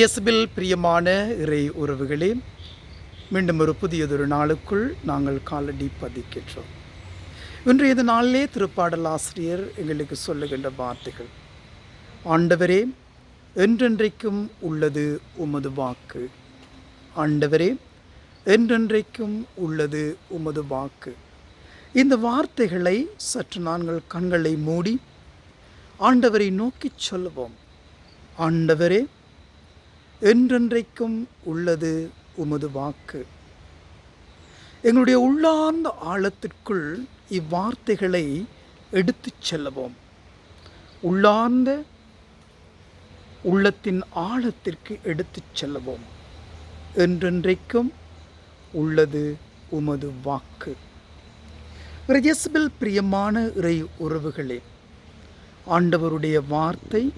இயேசுபில் பிரியமான இறை உறவுகளே மீண்டும் ஒரு புதியதொரு நாளுக்குள் நாங்கள் காலடி பதிக்கின்றோம். இன்றைய நாளிலே திருப்பாடல் ஆசிரியர் எங்களுக்கு சொல்லுகின்ற வார்த்தைகள். ஆண்டவரே என்றென்றைக்கும் உள்ளது உமது வாக்கு. ஆண்டவரே என்றென்றைக்கும் உள்ளது உமது வாக்கு. இந்த வார்த்தைகளை சற்று நாங்கள் கண்களை மூடி ஆண்டவரை நோக்கிச் சொல்லுவோம். ஆண்டவரே என்றென்றைக்கும் உள்ளது உமது வாக்கு. எங்களுடைய உள்ளார்ந்த ஆழத்திற்குள் இவ்வார்த்தைகளை எடுத்துச் செல்லவோம். உள்ளார்ந்த உள்ளத்தின் ஆழத்திற்கு எடுத்துச் செல்லவோம். என்றென்றைக்கும் உள்ளது உமது வாக்கு. இயேசுவில் பிரியமான இறை உறவுகளே ஆண்டவருடைய வார்த்தை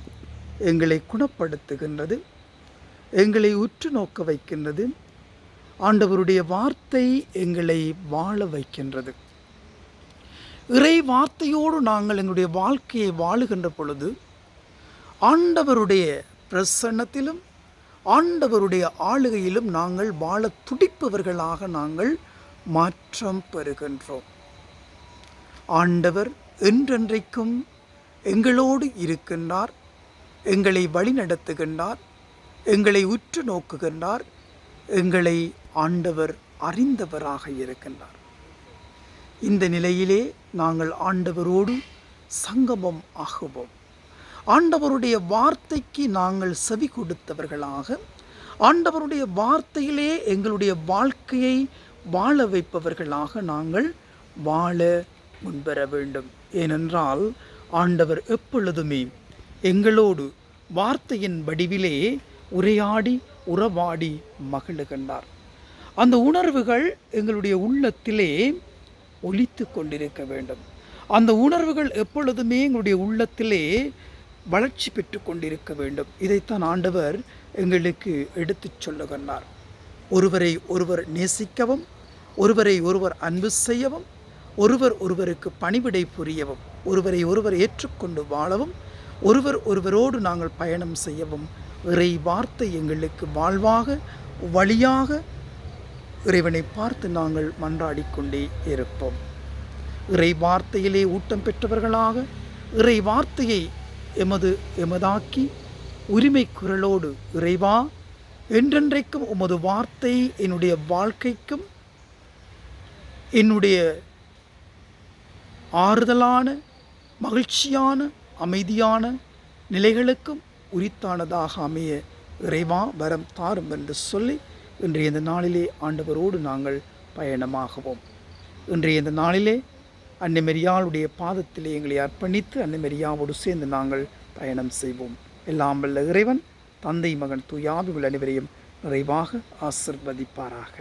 எங்களை குணப்படுத்துகின்றது. எங்களை உற்று நோக்க வைக்கின்றது. ஆண்டவருடைய வார்த்தை எங்களை வாழ வைக்கின்றது. இறை வார்த்தையோடு நாங்கள் எங்களுடைய வாழ்க்கையை வாழுகின்ற பொழுது ஆண்டவருடைய பிரசன்னத்திலும் ஆண்டவருடைய ஆளுகையிலும் நாங்கள் வாழ துடிப்பவர்களாக நாங்கள் மாற்றம் பெறுகின்றோம். ஆண்டவர் என்றென்றைக்கும் எங்களோடு இருக்கின்றார் எங்களை வழிநடத்துகின்றார் எங்களை உற்று நோக்குகின்றார். எங்களை ஆண்டவர் அறிந்தவராக இருக்கின்றார். இந்த நிலையிலே நாங்கள் ஆண்டவரோடு சங்கமம் ஆகுவோம். ஆண்டவருடைய வார்த்தைக்கு நாங்கள் செவி கொடுத்தவர்களாக ஆண்டவருடைய வார்த்தையிலே எங்களுடைய வாழ்க்கையை வாழ வைப்பவர்களாக நாங்கள் வாழ முன்வர வேண்டும். ஏனென்றால் ஆண்டவர் எப்பொழுதுமே எங்களோடு வார்த்தையின் வடிவிலே உரையாடி உறவாடி மகிழுகின்றார். அந்த உணர்வுகள் எங்களுடைய உள்ளத்திலே ஒலித்து கொண்டிருக்க வேண்டும். அந்த உணர்வுகள் எப்பொழுதுமே எங்களுடைய உள்ளத்திலே வளர்ச்சி பெற்று கொண்டிருக்க வேண்டும். இதைத்தான் ஆண்டவர் எங்களுக்கு எடுத்துச் சொல்லுகின்றார். ஒருவரை ஒருவர் நேசிக்கவும் ஒருவரை ஒருவர் அன்பு செய்யவும் ஒருவர் ஒருவருக்கு பணிவிடை புரியவும் ஒருவரை ஒருவர் ஏற்றுக்கொண்டு வாழவும் ஒருவர் ஒருவரோடு நாங்கள் பயணம் செய்யவும் இறை வார்த்தை எங்களுக்கு வாழ்வாக வழியாக இறைவனை பார்த்து நாங்கள் மன்றாடிக்கொண்டே இருப்போம். இறை வார்த்தையிலே ஊட்டம் பெற்றவர்களாக இறை வார்த்தையை எமது எமதாக்கி உரிமை குரலோடு இறைவா என்றென்றைக்கும் உமது வார்த்தை என்னுடைய வாழ்க்கைக்கும் என்னுடைய ஆறுதலான மகிழ்ச்சியான அமைதியான நிலைகளுக்கும் உரித்தானதாக அமைய இறைவா வரம் தாரும் என்று சொல்லி இன்றைய இந்த நாளிலே ஆண்டவரோடு நாங்கள் பயணமாகவும். இன்றைய இந்த நாளிலே அன்னமெரியாளுடைய பாதத்திலே எங்களை அர்ப்பணித்து அன்னமெரியாவோடு சேர்ந்து நாங்கள் பயணம் செய்வோம். எல்லாம் வல்ல இறைவன் தந்தை மகன் துயாவி உள்ள அனைவரையும் நிறைவாக ஆசிர்வதிப்பாராக.